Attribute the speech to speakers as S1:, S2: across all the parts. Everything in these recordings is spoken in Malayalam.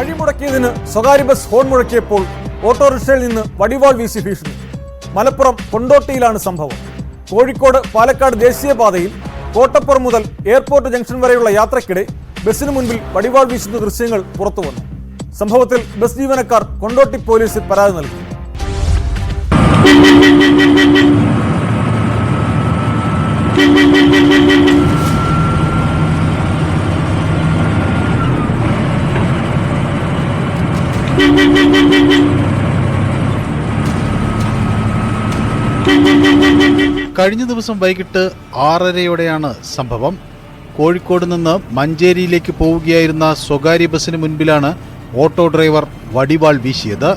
S1: വഴിമുടക്കിയതിന് സ്വകാര്യ ബസ് ഹോൺ മുഴക്കിയപ്പോൾ ഓട്ടോറിക്ഷയിൽ നിന്ന് വടിവാൾ വീശി ഭീഷണി. മലപ്പുറം കൊണ്ടോട്ടിയിലാണ് സംഭവം. കോഴിക്കോട് പാലക്കാട് ദേശീയപാതയിൽ കോട്ടപ്പുറം മുതൽ എയർപോർട്ട് ജംഗ്ഷൻ വരെയുള്ള യാത്രക്കിടെ ബസ്സിന് മുൻപിൽ വടിവാൾ വീശുന്ന ദൃശ്യങ്ങൾ പുറത്തുവന്നു സംഭവത്തിൽ ബസ് ജീവനക്കാർ കൊണ്ടോട്ടി പോലീസിൽ പരാതി നൽകി.
S2: കഴിഞ്ഞ ദിവസം വൈകിട്ട് ആറരയോടെയാണ് സംഭവം. കോഴിക്കോട് നിന്ന് മഞ്ചേരിയിലേക്ക് പോവുകയായിരുന്ന സ്വകാര്യ ബസ്സിന് മുൻപിലാണ് ഓട്ടോ ഡ്രൈവർ വടിവാൾ വീശിയത്.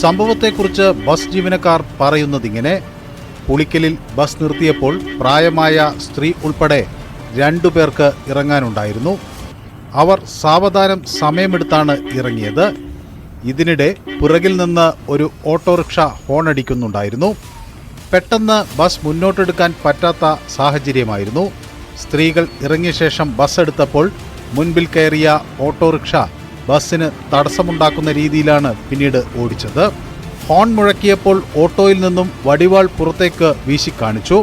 S2: സംഭവത്തെക്കുറിച്ച് ബസ് ജീവനക്കാർ പറയുന്നതിങ്ങനെ പുളിക്കലിൽ ബസ് നിർത്തിയപ്പോൾ പ്രായമായ സ്ത്രീ ഉൾപ്പെടെ രണ്ടു പേർക്ക് ഇറങ്ങാനുണ്ടായിരുന്നു. അവർ സാവധാനം സമയമെടുത്താണ് ഇറങ്ങിയത്. ഇതിനിടെ പുറകിൽ നിന്ന് ഒരു ഓട്ടോറിക്ഷ ഹോണടിക്കുന്നുണ്ടായിരുന്നു പെട്ടെന്ന് ബസ് മുന്നോട്ടെടുക്കാൻ പറ്റാത്ത സാഹചര്യമായിരുന്നു. സ്ത്രീകൾ ഇറങ്ങിയ ശേഷം ബസ് എടുത്തപ്പോൾ മുൻപിൽ കയറിയ ഓട്ടോറിക്ഷ ബസ്സിന് തടസ്സമുണ്ടാക്കുന്ന രീതിയിലാണ് പിന്നീട് ഓടിച്ചത്. ഹോൺ മുഴക്കിയപ്പോൾ ഓട്ടോയിൽ നിന്നും വടിവാൾ പുറത്തേക്ക് വീശിക്കാണിച്ചു.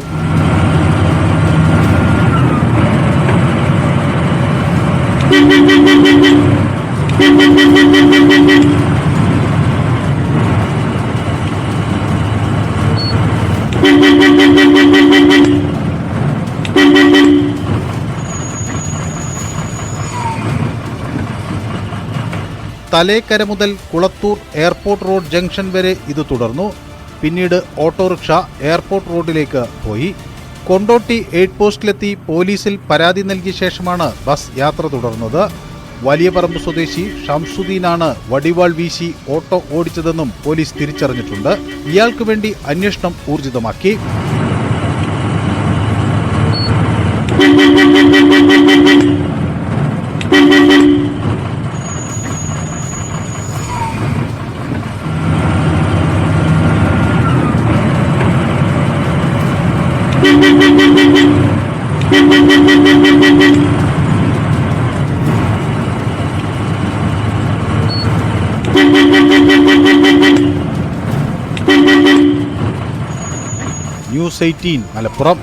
S2: തലേക്കര മുതൽ കുളത്തൂർ എയർപോർട്ട് റോഡ് ജംഗ്ഷൻ വരെ ഇത് തുടർന്നു. പിന്നീട് ഓട്ടോറിക്ഷ എയർപോർട്ട് റോഡിലേക്ക് പോയി. കൊണ്ടോട്ടി എയ്ഡ് പോസ്റ്റിലെത്തി പോലീസിൽ പരാതി നൽകിയ ശേഷമാണ് ബസ് യാത്ര തുടർന്നത്. വലിയപറമ്പ് സ്വദേശി ഷംസുദ്ദീനാണ് വടിവാൾ വീശി ഓട്ടോ ഓടിച്ചതെന്നും പോലീസ് തിരിച്ചറിഞ്ഞിട്ടുണ്ട്. ഇയാൾക്ക് വേണ്ടി അന്വേഷണം ഊർജിതമാക്കി. News eighteen Malappuram.